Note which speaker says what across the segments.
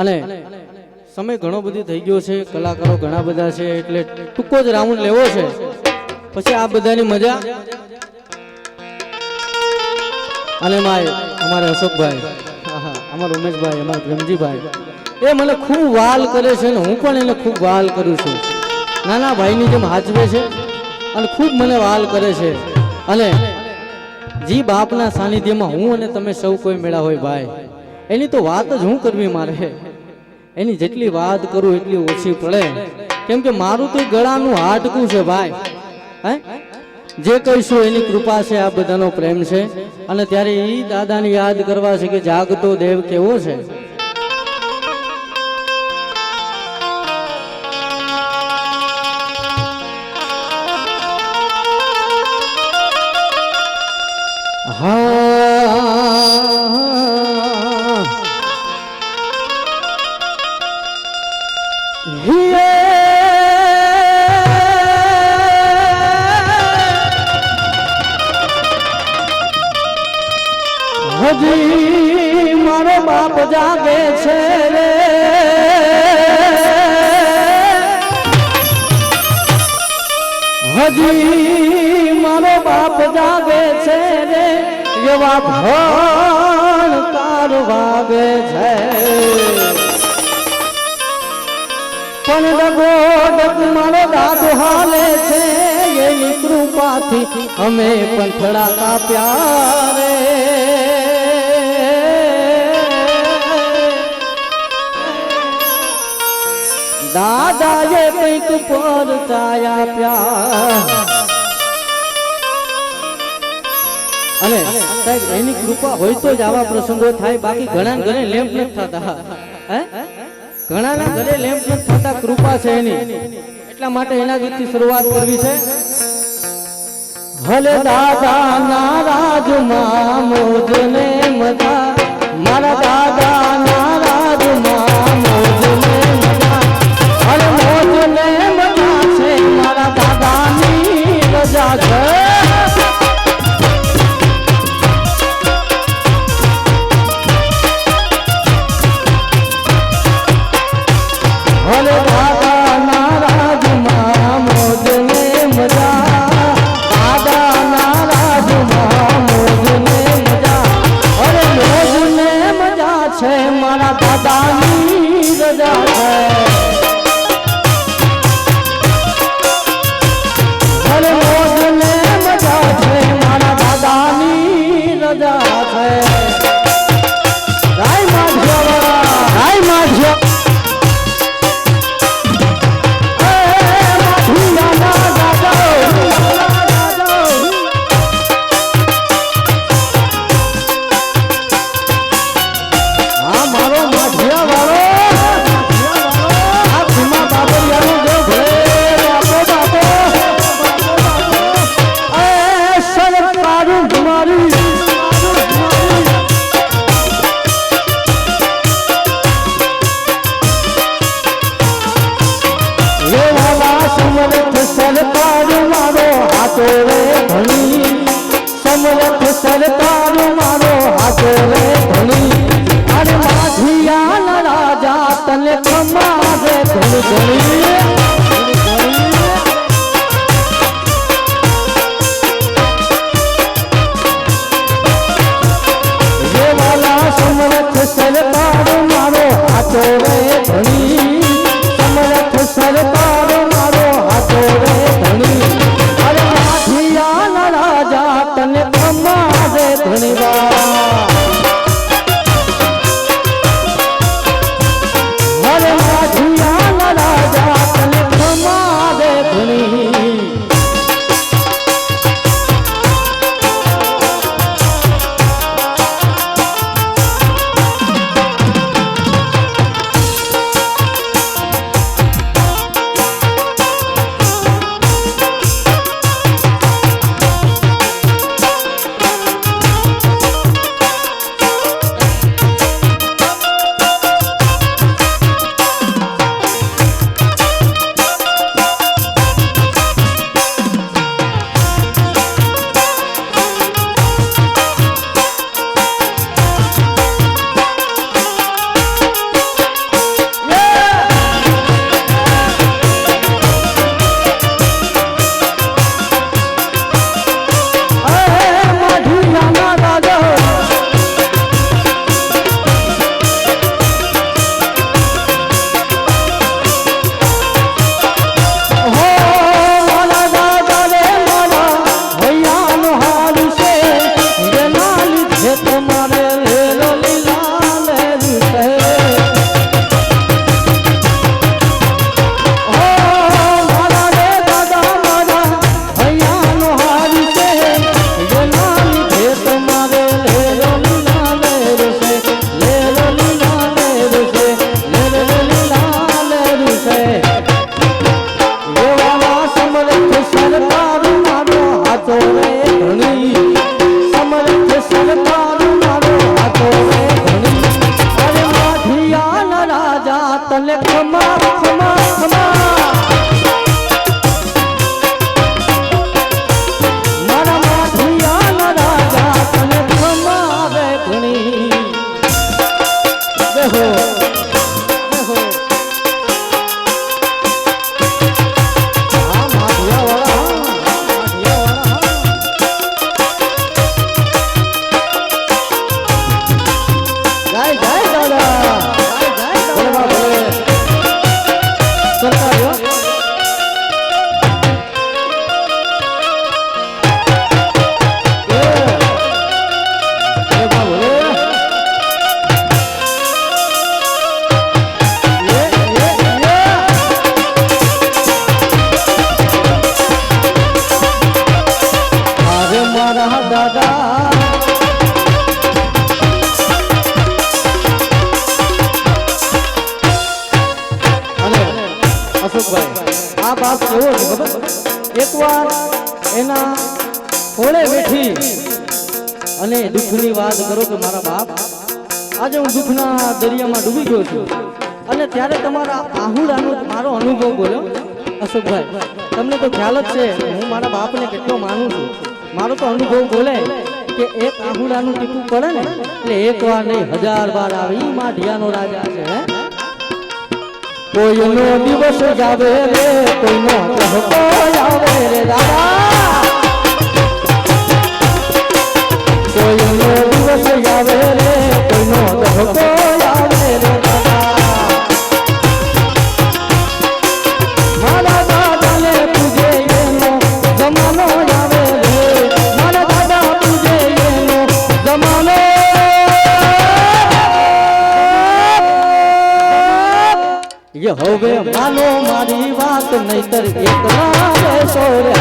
Speaker 1: અને સમય ઘણો બધો થઈ ગયો છે કલાકારો ઘણા બધા છે એટલે ટૂંકો જ રાઉન્ડ લેવો છે. પછી આ બધાની મજા. અને માય અમારા અશોકભાઈ. આહા, અમારા ઉમેશભાઈ અમારા પ્રેમજીભાઈ. એ મને ખૂબ વાલ કરે છે અને હું પણ એને ખૂબ વાલ કરું છું. નાના ભાઈની જેમ હાચવે છે અને ખૂબ મને વાલ કરે છે. અને જી બાપના સાનિધ્યમાં હું અને તમે સૌ કોઈ મેળા હોય ભાઈ. એની તો વાત જ હું કરવી મારે. એની જેટલી વાત કરું એટલી ઓછી પડે. કેમ કે મારું તો ગળાનું હાડકું છે ભાઈ. જે કહીશું એની કૃપા છે, આ બધાનો પ્રેમ છે. અને ત્યારે એ દાદાને યાદ કરવા છે કે જાગતો દેવ કેવો છે. હા. હજી મારો બાપ જાગે છે રે, એવા ભણ તાર વાગે છે. પણ ડગો ડગ મારો દાદો હાલે છે, એની કૃપાથી અમે પણ કાપ્યા પ્યારે દાદાએ કંઈક પર ચાયા પ્યા. અને સાહેબ, એની કૃપા હોય તો જ આવા પ્રસંગો થાય. બાકી ઘણા ઘરે લેમ્પ નથી થતા. ઘણા ના ઘરે લેમ્પ નથી થતા, કૃપા છે એની. એટલા માટે એના ગીતથી શરૂઆત કરવી છે. ભલે દાદા નારાજમાં મોજને મજા, મારા દાદા દાદાની રજા સરકાર મારો હાથો રે ધણી. અરે માધિયા રાજા તને રે ધણી ધણી. તમને તો ખ્યાલ જ છે, હું મારા બાપને કેટલો માનું છું. મારો તો અનુભવ બોલે કે એક આહુડાનું ટીપું પડે ને, એટલે એક વાર નહીં, હજાર વાર આવી માઢિયાનો રાજા છે કોઈનો દિવસ જાવે રે, કોઈનો તહકો આવે રે, દાદા. કોઈનો દિવસ જાવે રે, કોઈનો તહકો વાત નહીતર એકલા બેસો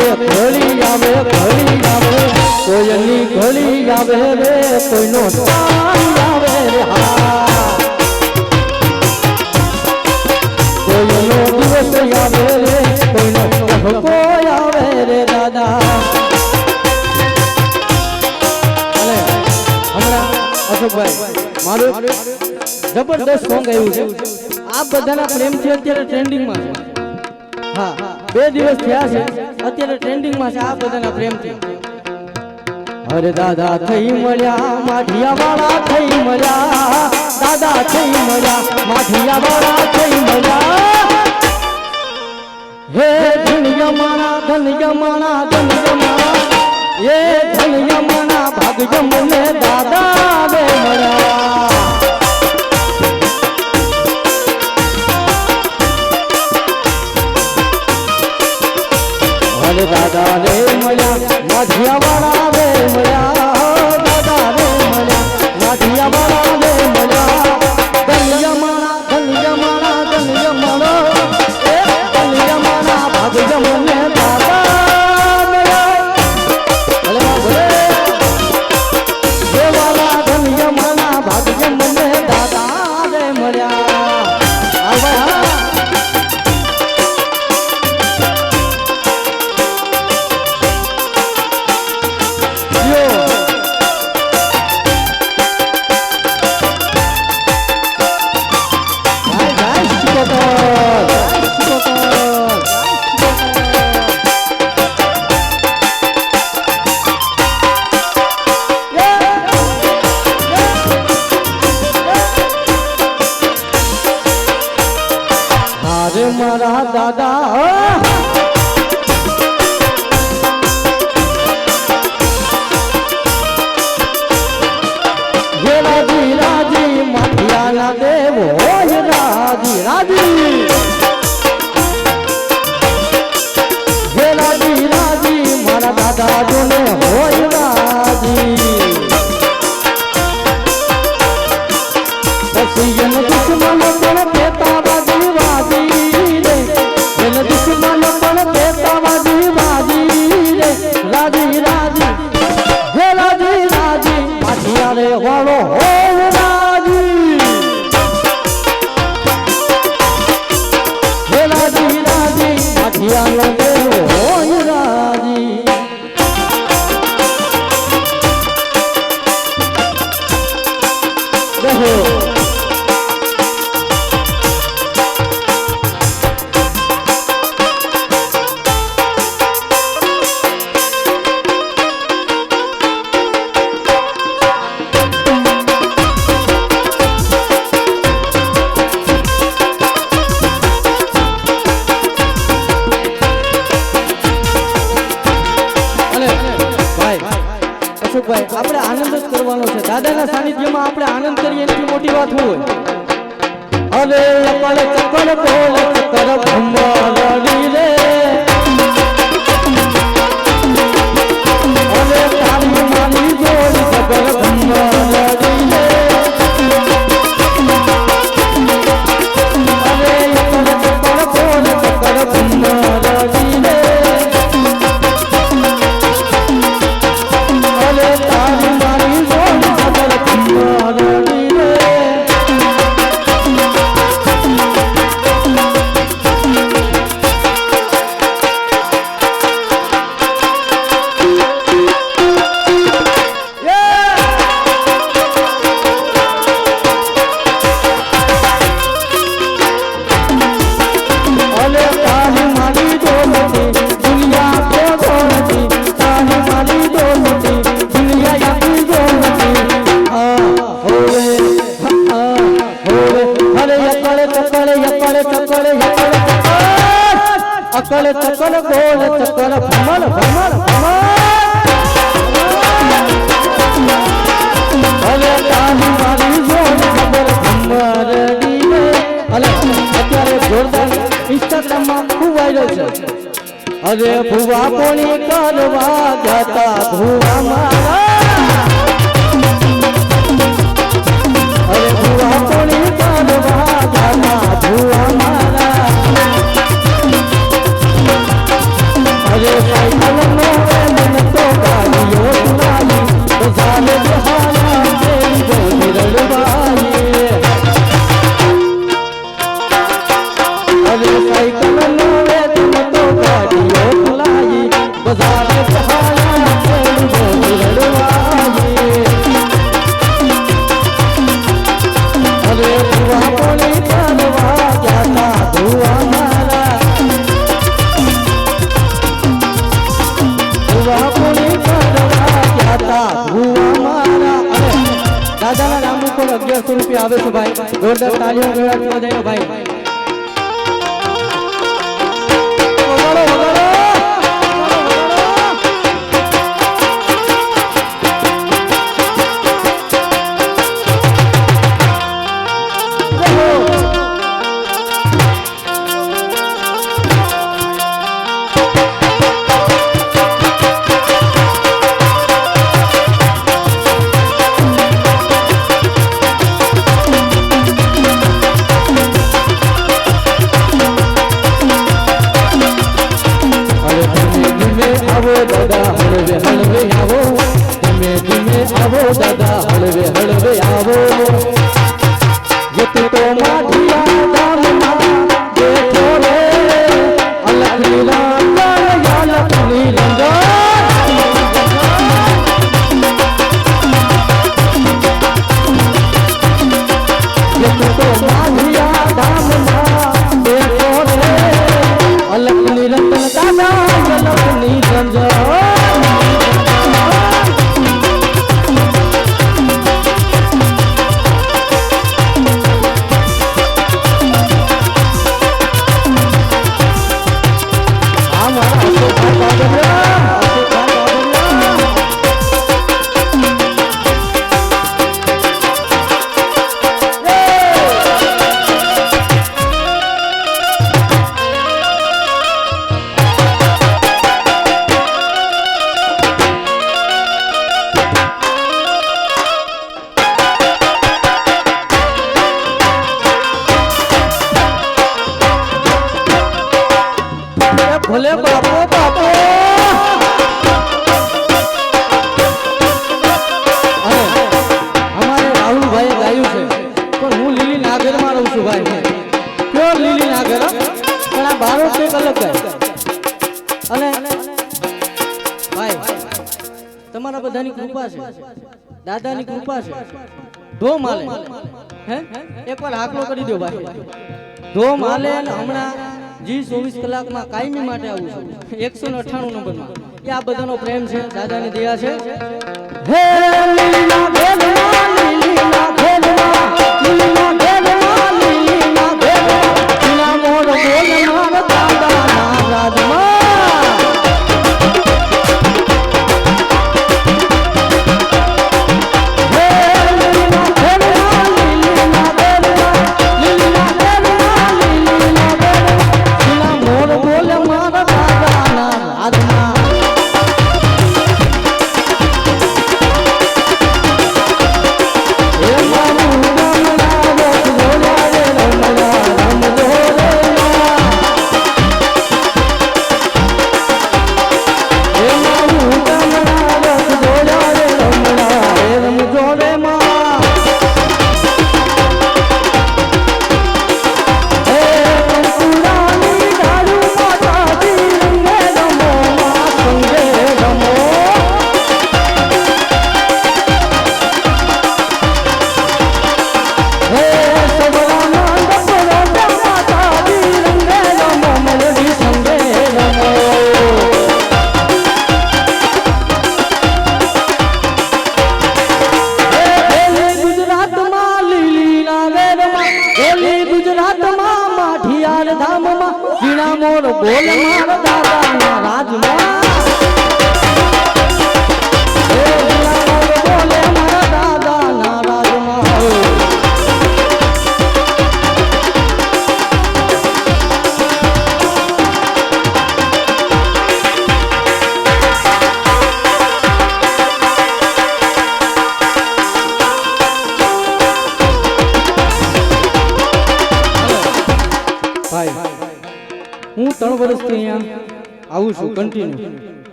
Speaker 1: આવે, ઘડી આવે ઘડી આવે, કોયલની ઘડી આવે રે, કોઈનો તાળી આવે રે, હા. દિવસ આવે રે, કોઈનો કહકો આવે રે, દાદા. જબરદસ્ત સોંગ આવ્યું છે. આ બધાના પ્રેમથી અત્યારે ટ્રેન્ડિંગમાં હા, બે દિવસ થયા છે. અત્યારે ટ્રેન્ડિંગમાં છે આ બધાના પ્રેમથી. અરે દાદા થઈ મળ્યા માઠિયા વાળા થઈ મળ્યા, દાદા થઈ મળ્યા માઠિયા વાળા થઈ મળ્યા. હે ધન માણા ધન માણા ધન માણા, એ ધન માણા ભાગ્ય મને દાદા મળ્યા. যারা দাদা Brasil. ચાલે છે. અરે ભુવા કોણી કરવા જતા ભુવા મારા આવે છે ભાઈ. જોરદાર તાલીઓ મેળવવા બધાનો ભાઈ. દાદાની કૃપા છે. ધોમ હાલે હે? એકવાર આકલો કરી દો ભાઈ ધોમ હાલે અને હમણાં જી ચોવીસ કલાકમાં કાયમી માટે આવું છું. એકસો ને અઠ્ઠાણું નંબરમાં. એ આ બધાનો પ્રેમ છે દાદાની દયા છે. હે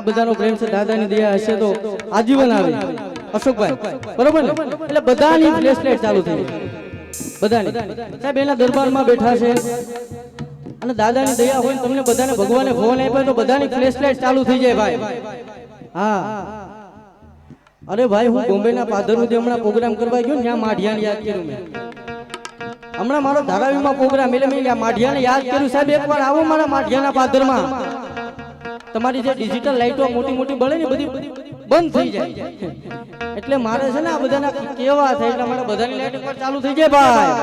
Speaker 1: આ બધાનો પ્રેમ છે, દાદાની દયા હશે તો આજીવન આવે. અશોકભાઈ, બરોબર ને? એટલે બધાની ફ્લેશલાઇટ ચાલુ થઈ બધાની. સાહેબ, એના દરબારમાં બેઠા છે. અને દાદાની દયા હોય તમને બધાને ભગવાને ફોન આપ્યો તો બધાની ફ્લેશલાઇટ ચાલુ થઈ જાય ભાઈ. હા. અરે ભાઈ, હું બોમ્બેના પાદરનું હમણાં પ્રોગ્રામ કરવા ગયો ને, ત્યાં માઢિયાને યાદ કર્યું મેં. હમણાં મારો ધારાવીમાં પ્રોગ્રામ એટલે મેં માઢિયાને યાદ કર્યું. સાહેબ, એકવાર આવો મારા માઢિયાના પાદરમાં તમારી જે ડિજિટલ લાઇટો મોટી મોટી બળે ને બધી બંધ થઈ જાય. એટલે મારે છે ને આ બધાના કેવા થાય એટલે મારે બધાની લાઇટ ઉપર ચાલુ થઈ જાય ભાઈ.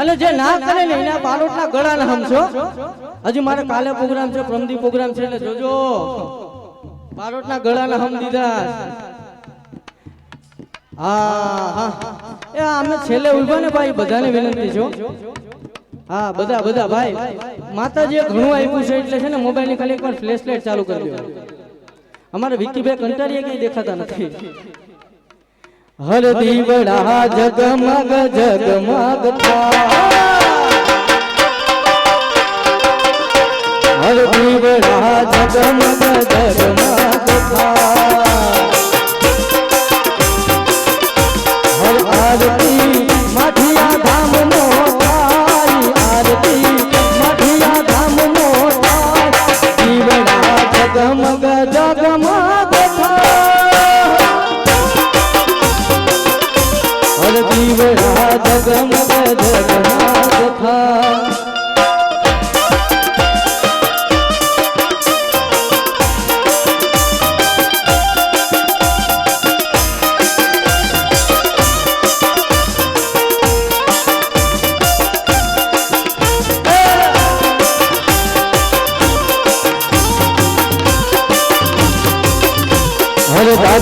Speaker 1: અને જે ના કરે ને એના બારોટના ગળા ના સમજો. હજી મારે કાલે પ્રોગ્રામ છે, પ્રમદી પ્રોગ્રામ છે એટલે જોજો. બારોટના ગળા ના હમ દીધા. હા હા. એ અમે છેલ્લે ઊભા ને ભાઈ, બધાને વિનંતી છો હા, બધા બધા, ભાઈ. માતાજીએ ઘણું આપ્યું છે, એટલે છે ને મોબાઈલની ખાલી એકવાર ફ્લેશ લાઇટ ચાલુ કરી દો અમારે વિકીભાઈ કંટારીએ કઈ દેખાતા નથી. હર દીવડા જગમગ જગમગ થા. હર દીવડા જગમગ જગમગ થા.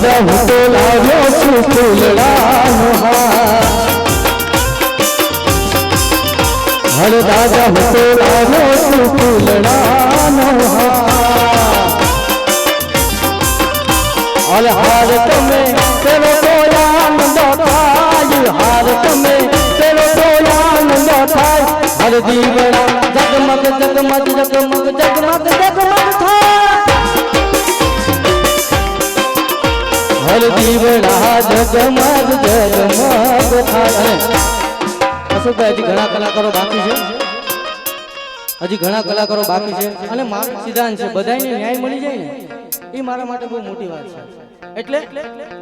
Speaker 1: દાદા હું તો લાવ્યો છું ફૂલડાનો હાર હર દાદા હું તો લાવ્યો છું ફૂલડાનો હાર હાર તમે તેરો તો આનંદ હાર તમે તેરો તો આનંદ હર દીવડા જગમગ જગમગ જગમગ જગમગ જગમગ હજી ઘણા કલાકારો બાકી છે? હજી ઘણા કલાકારો બાકી છે અને મારો સિદ્ધાંત છે બધાને ન્યાય મળી જાય ને એ મારા માટે બહુ મોટી વાત છે એટલે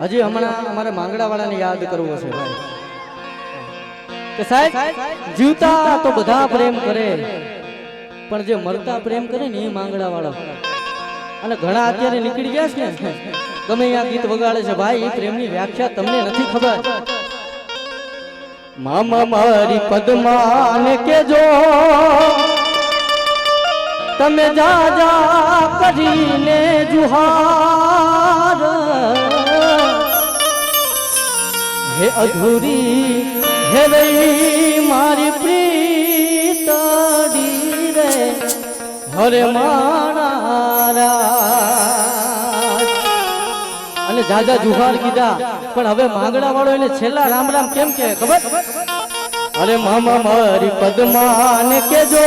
Speaker 1: હજી હમણાં અમારે માંગડાવાળાને યાદ કરવો ભાઈ કે સાહેબ જીવતા તો બધા પ્રેમ કરે પણ જે મરતા પ્રેમ કરે ને એ માંગડાવાળા અને ઘણા અત્યારે નીકળી ગયા છે ને ગમે આ ગીત વગાડે છે ભાઈ, એ પ્રેમની વ્યાખ્યા તમને નથી ખબર. મામા મારી પદ્માને કેજો, તમે જા જા કરીને જુહાર. હે અધૂરી, હે રહી મારી પ્રીતડી રે. હરે મારા અને જાજા જુહાર કીધા. પણ હવે માંગડા વાળો એને છેલ્લા રામ રામ કેમ કે ખબર? અરે મામા મારી પદ્માને કેજો,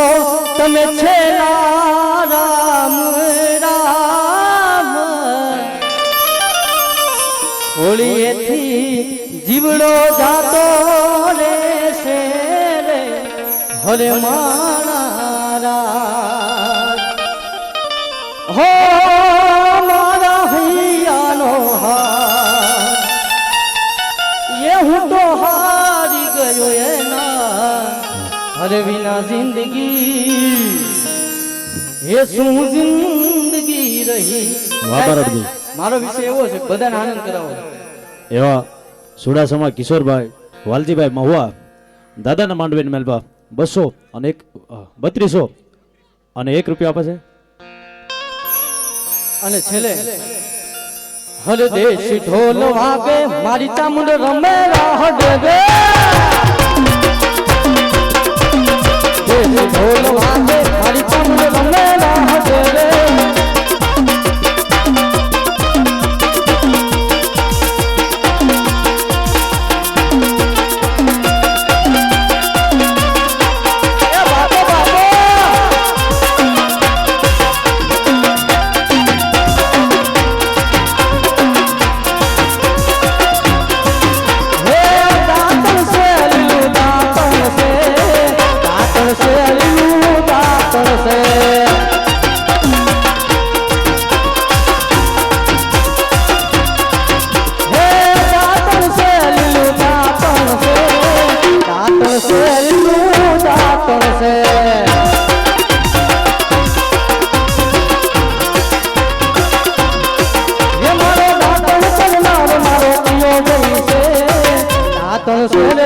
Speaker 1: તમે છેલ્લા રામ રામ. હોળીએથી જીવડો જાતો રે છે રે. હરે મારા હરે વિના જિંદગી એ શું જિંદગી રહી
Speaker 2: વાહ
Speaker 1: મારો વિષય એવો છે બધાને આનંદ કરાવો
Speaker 2: એવા સુડાસમા કિશોરભાઈ વાલજીભાઈ મહુવા દાદાના માંડવીને મેલબા બસો અને એક બત્રીસો અને એક રૂપિયા આપે છે.
Speaker 1: અને છેલ્લે હર દેશી ઢોલ વાગે મારી ચામુંડ રમે રાહ રે દાતણ છે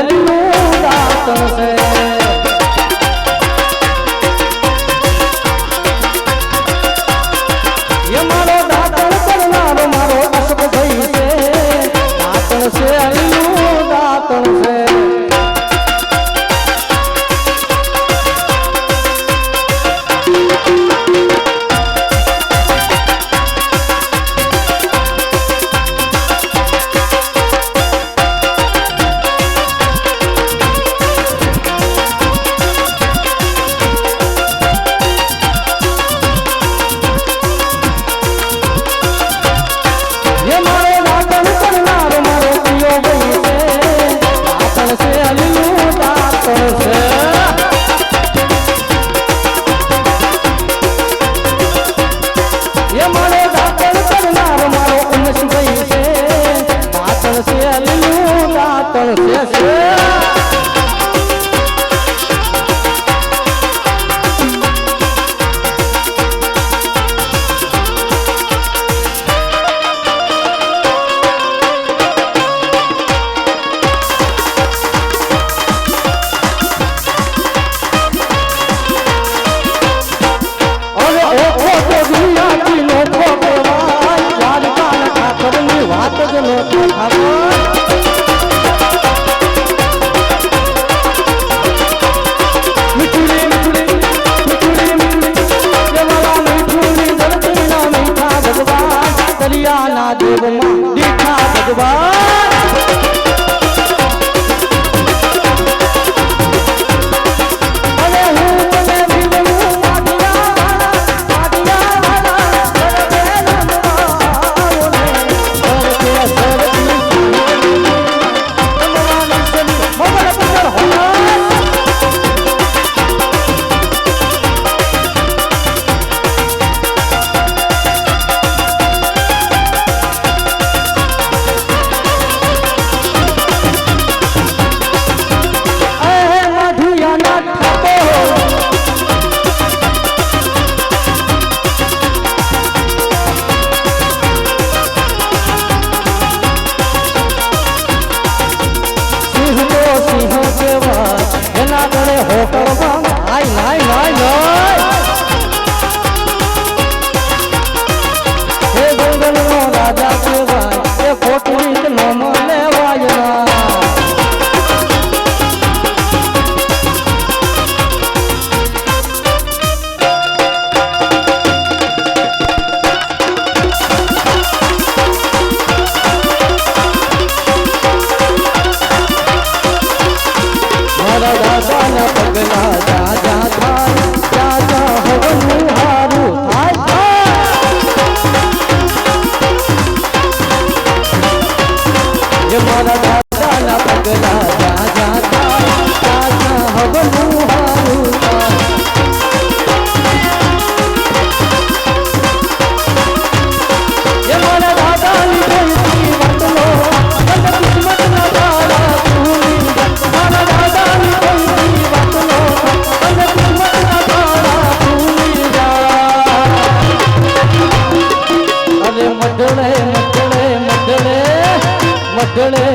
Speaker 1: ಮಕ್ಕಳೇ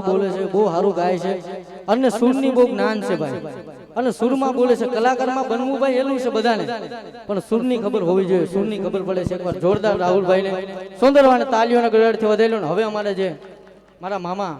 Speaker 1: સારું બોલે છે, બહુ સારું ગાય છે. અને સુરની બહુ જ્ઞાન છે ભાઈ. અને સુરમાં બોલે છે, કલાકારમાં બનવું ભાઈ એલું છે બધાને. પણ સુરની ખબર હોવી જોઈએ, સુરની ખબર પડે છે. એકવાર જોરદાર રાહુલભાઈને, સોંદરવાને તાલીઓના ગળાડથી વધેલો હવે અમારે જે મારા મામા